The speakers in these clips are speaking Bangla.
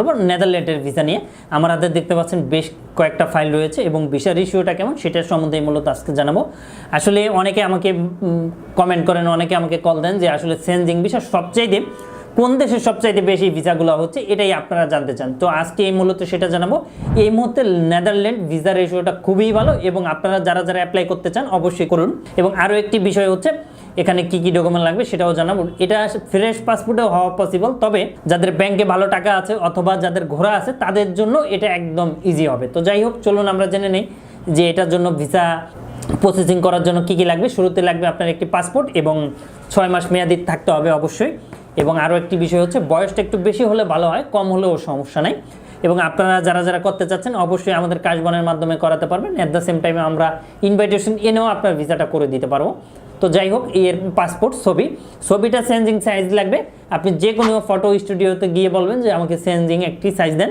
করব নেদারল্যান্ডের ভিসা নিয়ে। আমার হাতে দেখতে পাচ্ছেন বেশ কয়েকটা ফাইল রয়েছে এবং ভিসার ইস্যুটা কেমন সেটার সম্বন্ধে মূলত আজকে জানাব। আসলে অনেকে আমাকে কমেন্ট করেন, অনেকে আমাকে কল দেন যে আসলে চেঞ্জিং ভিসা সবচাইতে কোন দেশে সবচাইতে বেশি ভিসাগুলো হচ্ছে, এটাই আপনারা জানতে চান। তো আজকে এই মূলত সেটা জানাব। এই মুহূর্তে নেদারল্যান্ড ভিসা রেশিওটা খুবই ভালো এবং আপনারা যারা যারা অ্যাপ্লাই করতে চান অবশ্যই করুন। এবং আরও একটি বিষয় হচ্ছে, এখানে কি কি ডকুমেন্ট লাগবে সেটাও জানাব। এটা ফ্রেশ পাসপোর্টেও হওয়া পসিবল তবে যাদের ব্যাংকে ভালো টাকা আছে অথবা যাদের ঘোরা আছে, তাদের জন্য এটা একদম ইজি হবে। তো যাই হোক, চলুন আমরা জেনে নেই যে এটার জন্য ভিসা প্রসেসিং করার জন্য কি কি লাগবে। শুরুতে লাগবে আপনার একটি পাসপোর্ট এবং ছয় মাস মেয়াদি থাকতে হবে অবশ্যই। এবং আরও একটি বিষয় হচ্ছে, বয়সটা একটু বেশি হলে ভালো হয়, কম হলেও সমস্যা নেই। এবং আপনারা যারা যারা করতে চাচ্ছেন, অবশ্যই আমাদের কাশবনের মাধ্যমে করাতে পারবেন। অ্যাট দ্য সেম টাইমে আমরা ইনভাইটেশন এনেও আপনার ভিসাটা করে দিতে পারব। তো যাই হোক এর পাসপোর্ট ছবি। ছবিটা চেঞ্জিং সাইজ লাগবে। আপনি যে কোনো ফটো স্টুডিওতে গিয়ে বলবেন যে, আমাকে চেঞ্জিং একটি সাইজ দেন।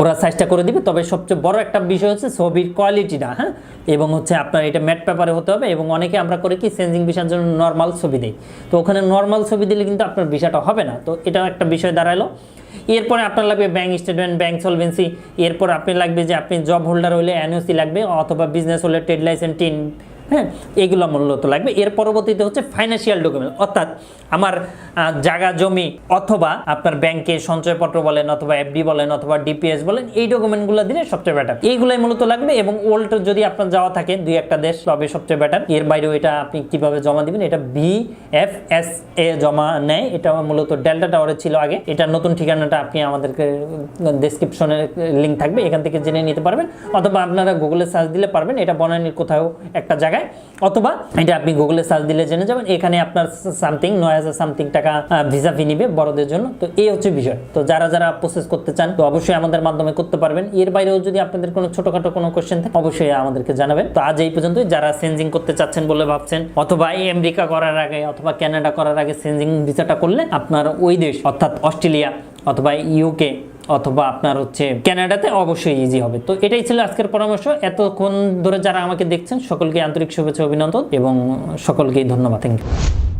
ওরা সাইজটা করে দিবে। তবে সবচেয়ে বড় একটা বিষয় হচ্ছে ছবির কোয়ালিটিটা হ্যাঁ? এবং হচ্ছে আপনার এটা ম্যাট পেপারে হতে হবে এবং অনেকে আমরা করে কি সেন্সিং ভিসার জন্য নর্মাল ছবি দিই। তো ওখানে নর্মাল ছবি দিলে কিন্তু আপনার ভিসাটা হবে না। তো এটাও একটা বিষয় দাঁড়াল। এরপরে আপনার লাগবে ব্যাংক স্টেটমেন্ট ব্যাংক সলভেন্সি এরপর আপনি লাগবে যে আপনি জব হোল্ডার হলে এনওসি লাগবে অথবা বিজনেস হলে ট্রেড লাইসেন্স টিন হ্যাঁ এগুলো মূলত লাগবে। এর পরবর্তীতে হচ্ছে ফাইন্যান্সিয়াল ডকুমেন্ট অর্থাৎ আমার জায়গা, জমি, অথবা আপনার ব্যাংকে সঞ্চয়পত্র বলেন, অথবা এফডি বলেন, অথবা ডিপিএস বলেন, এই ডকুমেন্টগুলো দিলে সবচেয়ে বেটার এইগুলাই মূলত লাগবে এবং ওল্ড যদি আপনার যাওয়া থাকে, দুই একটা দেশ তবে সবচেয়ে বেটার এর বাইরেও এটা আপনি কীভাবে জমা দিবেন, এটা বি এফ এস এ জমা নেয়। এটা মূলত ডেল্টা টাওয়ারে ছিল আগে। এটা নতুন ঠিকানাটা আপনি আমাদেরকে ডেসক্রিপশনে লিঙ্ক থাকবে। এখান থেকে জেনে নিতে পারবেন। অথবা আপনারা গুগলে সার্চ দিলে পারবেন। এটা বনানীর কোথাও একটা জায়গায়। অথবা এটা আপনি গুগলে সার্চ দিলে জেনে যাবেন, এখানে আপনার সামথিং নয় হাজার সামথিং টাকা ভিসা ফি নিবে বড়দের জন্য। তো এই হচ্ছে বিষয়। তো যারা যারা প্রসেস করতে চান, তো অবশ্যই আমাদের মাধ্যমে করতে পারবেন। এর বাইরেও যদি আপনাদের কোনো ছোটখাটো কোনো কোয়েশ্চেন থাকে, অবশ্যই আমাদেরকে জানাবেন। তো আজ এই পর্যন্ত যারা সেন্জিং করতে চাচ্ছেন বলে ভাবছেন, অথবা আমেরিকা করার আগে, অথবা কানাডা করার আগে সেন্সিং ভিসাটা করলে, আপনার ওই দেশ, অর্থাৎ অস্ট্রেলিয়া, অথবা ইউকে অথবা আপনার হচ্ছে ক্যানাডাতে অবশ্যই ইজি হবে। তো এটাই ছিল আজকের পরামর্শ। এতক্ষণ ধরে যারা আমাকে দেখছেন, সকলকে আন্তরিক শুভেচ্ছা, অভিনন্দন এবং সকলকেই ধন্যবাদ। Thank you